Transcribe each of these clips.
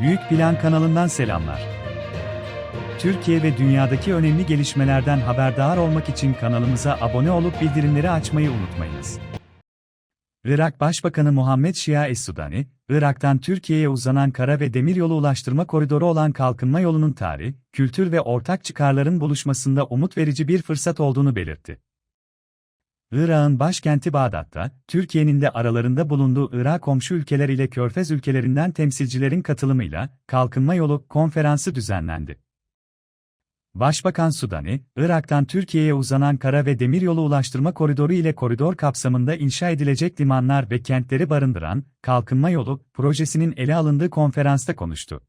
Büyük Plan kanalından selamlar. Türkiye ve dünyadaki önemli gelişmelerden haberdar olmak için kanalımıza abone olup bildirimleri açmayı unutmayınız. Irak Başbakanı Muhammed Şia Es-Sudani, Irak'tan Türkiye'ye uzanan kara ve demiryolu ulaştırma koridoru olan kalkınma yolunun tarih, kültür ve ortak çıkarların buluşmasında umut verici bir fırsat olduğunu belirtti. Irak'ın başkenti Bağdat'ta, Türkiye'nin de aralarında bulunduğu Irak komşu ülkeler ile Körfez ülkelerinden temsilcilerin katılımıyla Kalkınma Yolu konferansı düzenlendi. Başbakan Sudani, Irak'tan Türkiye'ye uzanan kara ve demiryolu ulaştırma koridoru ile koridor kapsamında inşa edilecek limanlar ve kentleri barındıran Kalkınma Yolu projesinin ele alındığı konferansta konuştu.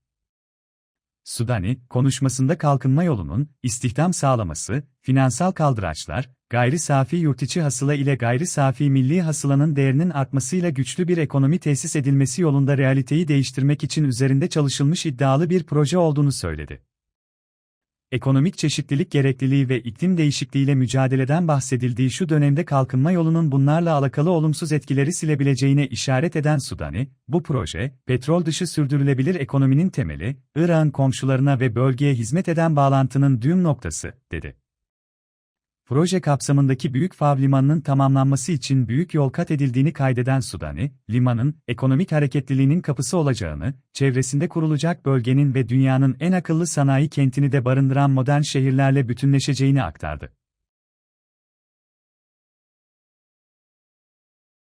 Sudani, konuşmasında kalkınma yolunun, istihdam sağlaması, finansal kaldıraçlar, gayri safi yurtiçi hasıla ile gayri safi milli hasılanın değerinin artmasıyla güçlü bir ekonomi tesis edilmesi yolunda realiteyi değiştirmek için üzerinde çalışılmış iddialı bir proje olduğunu söyledi. Ekonomik çeşitlilik gerekliliği ve iklim değişikliğiyle mücadeleden bahsedildiği şu dönemde kalkınma yolunun bunlarla alakalı olumsuz etkileri silebileceğine işaret eden Sudani, bu proje, petrol dışı sürdürülebilir ekonominin temeli, Irak'ın komşularına ve bölgeye hizmet eden bağlantının düğüm noktası, dedi. Proje kapsamındaki Büyük Fav Limanı'nın tamamlanması için büyük yol kat edildiğini kaydeden Sudani, limanın, ekonomik hareketliliğinin kapısı olacağını, çevresinde kurulacak bölgenin ve dünyanın en akıllı sanayi kentini de barındıran modern şehirlerle bütünleşeceğini aktardı.